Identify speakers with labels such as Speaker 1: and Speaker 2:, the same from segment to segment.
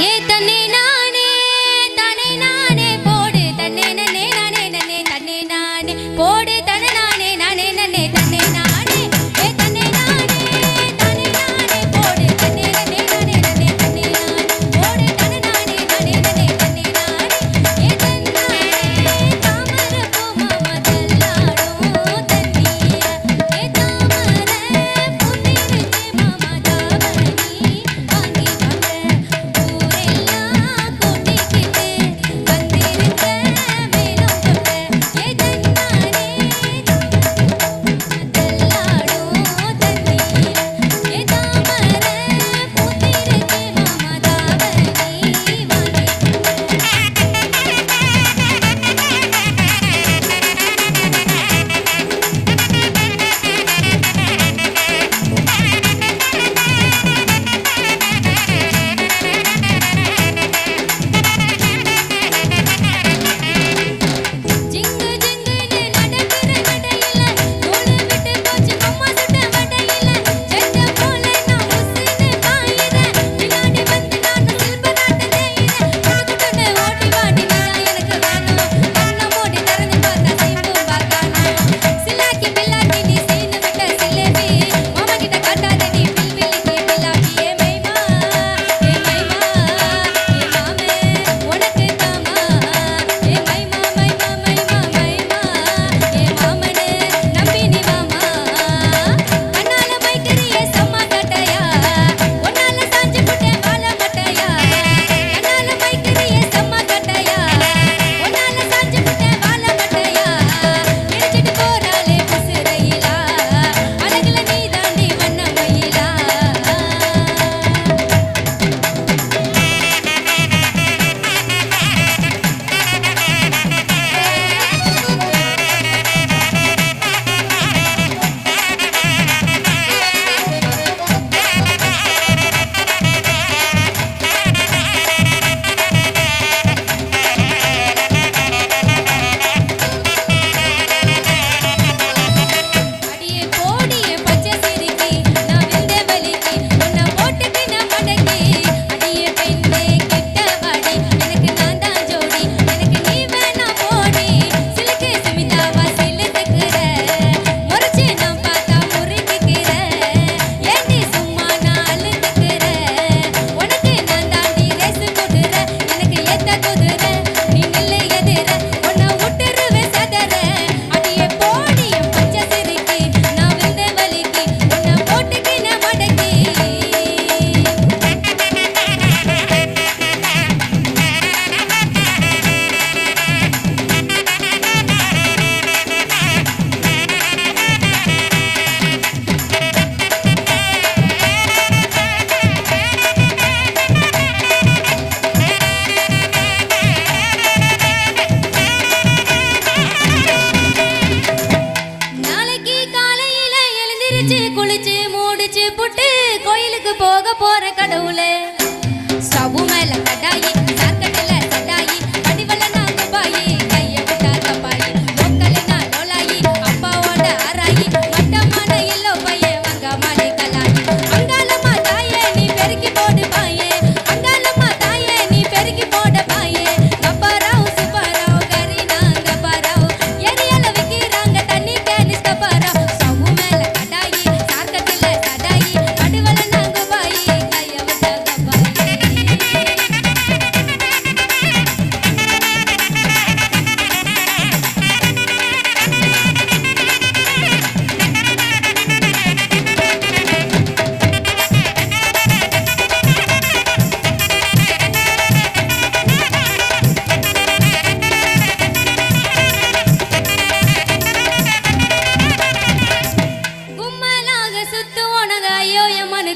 Speaker 1: ये तने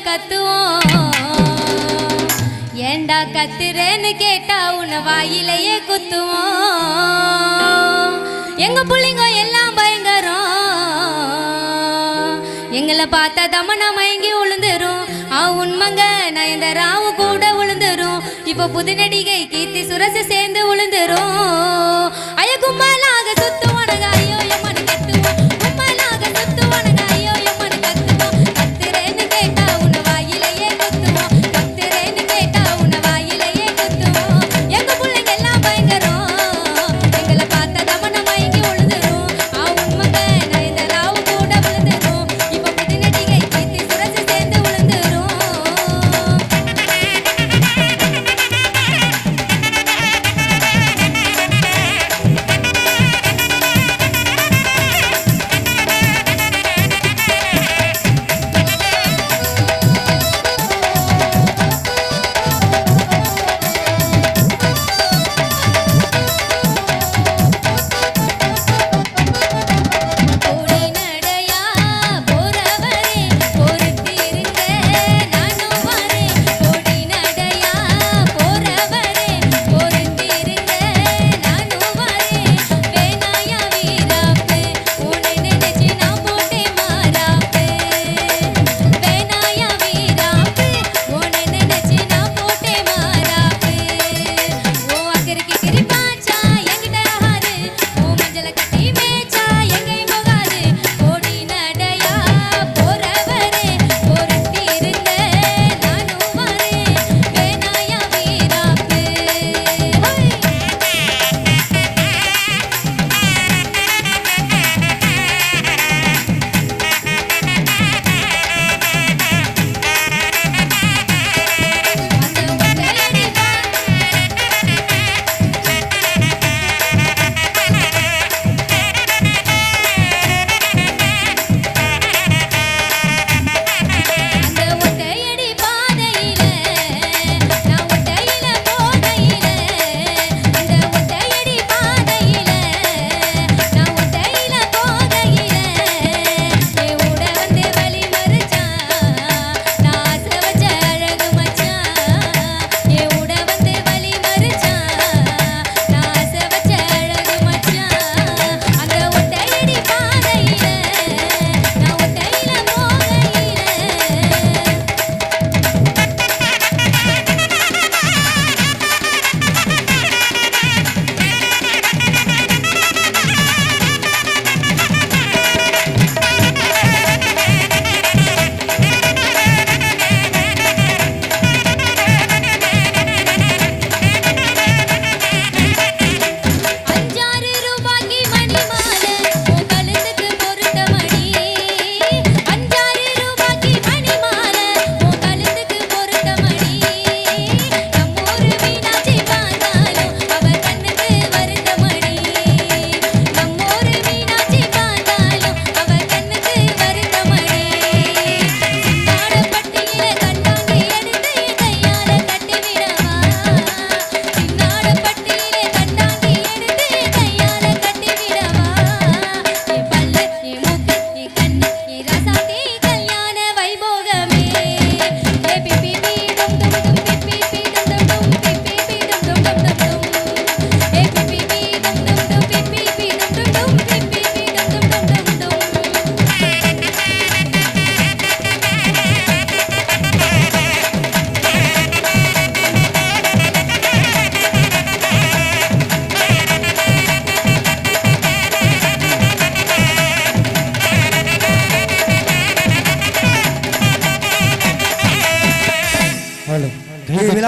Speaker 1: கத்துவோம். ஏண்டா கத்துறேன்னு கேட்டா உன வாயிலையே குத்துவோம். எங்க பிள்ளைங்க எல்லாம் பயங்கரம். எங்களை பார்த்தா தமனா மயங்கி உளுந்துரும். ஆ உண்மைங்க நயந்தராவு கூட உளுந்துரும். இப்போ புதுநடிகை கீர்த்தி சுரசு சேர்ந்து உளுந்துரும். அயகும்பலாக சுத்தும்